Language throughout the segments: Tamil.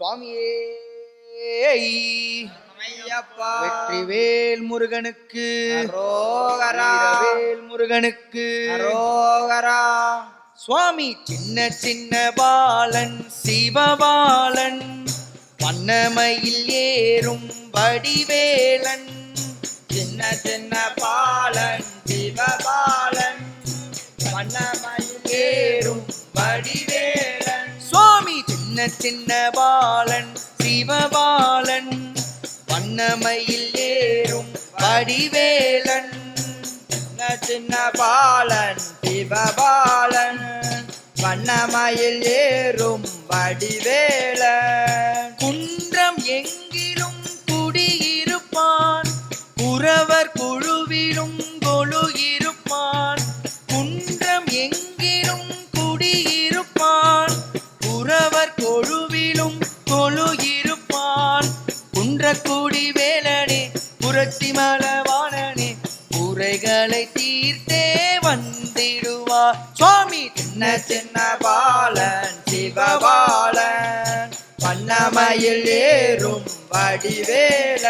சுவாமியே வெற்றிவேல் முருகனுக்கு வேல் முருகனுக்கு. சுவாமி சின்ன சின்ன பாலன் சிவபாலன் வண்ணமையில் ஏறும் வடிவேலன் சின்ன சின்ன பாலன் சிவபாலன் வண்ணமயில் ஏறும் வடிவேலன் சின்ன சின்ன பாலன் சிவபாலன் வண்ணமையில் ஏறும் வடிவேலன். சின்ன சின்ன பாலன் சிவபாலன் வண்ணமயில் ஏறும் வடிவேலன். குன்றம் எங்கிலும் குடியிருப்பான் குறவர் குழுவிலும் கொழு இருப்பான் குன்றம் எங்கிலும் தீர்த்தே வந்திடுவார். சுவாமி சின்ன சின்ன பாலன் சிவபாலன் வண்ணமயில் ஏறும் வடிவேல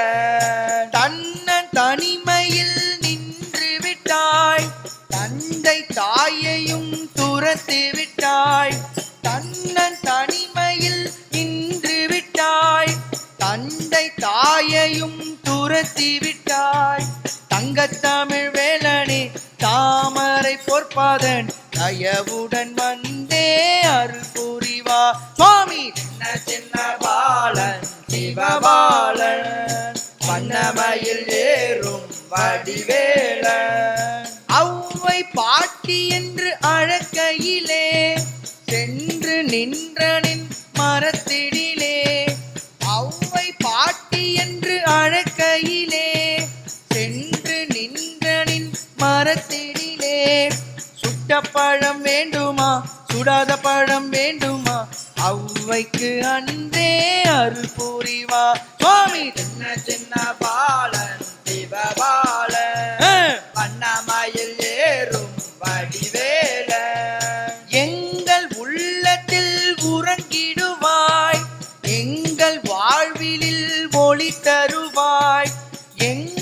தன்னன் தனிமையில் நின்று விட்டாய். தந்தை தாயையும் துரத்து விட்டாய். தன்னன் தனிமையில் நின்று விட்டாய். தந்தை தாயையும் துரத்தி விட்டாய். தங்கத்தமிழ் வேலனே தாமரை பொற்பாதன் தயவுடன் வந்தே அருள் புரிவா. சுவாமி சின்ன சின்ன பாலன் சிவபாலன் வண்ணமயில் ஏறும் வடிவேலன். அவ்வை பாட்டி என்று அழக்கையிலே சென்று நின்றனின் மரத்திடிலே சுட்ட பழம் வேண்டுமா? சுடாத பழம் வேண்டுமா? அவ்வைக்கு அன்றே அருள் புரிவா. சுவாமி. சின்ன சின்ன பாலன் சிவபாலன். வண்ணமயில் ஏறும் வடிவேலன் எங்கள் உள்ளத்தில் உறங்கிடுவாய். எங்கள் வாழ்விலில் ஒளி தருவாய். எங்கள்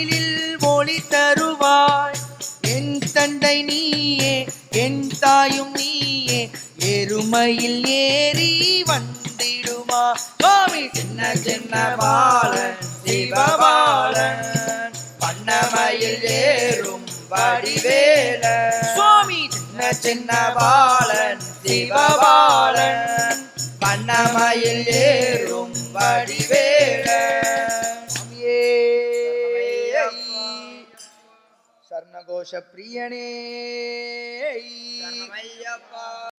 வாழ்விலில் ஒளி தருவாய். என் தந்தை நீயே என் தாயும் நீயே எருமையில் ஏறி வந்திடுமா. சுவாமி சின்ன சின்ன பாலன் சிவபாலன் வண்ணமயில் ஏறும் வடிவேல சுவாமி சின்ன சின்ன பாலன் சிவபாலன் வண்ணமயில் ஏறும் வடிவேல சரணகோஷ பிரியனே. சரணமையப்பா.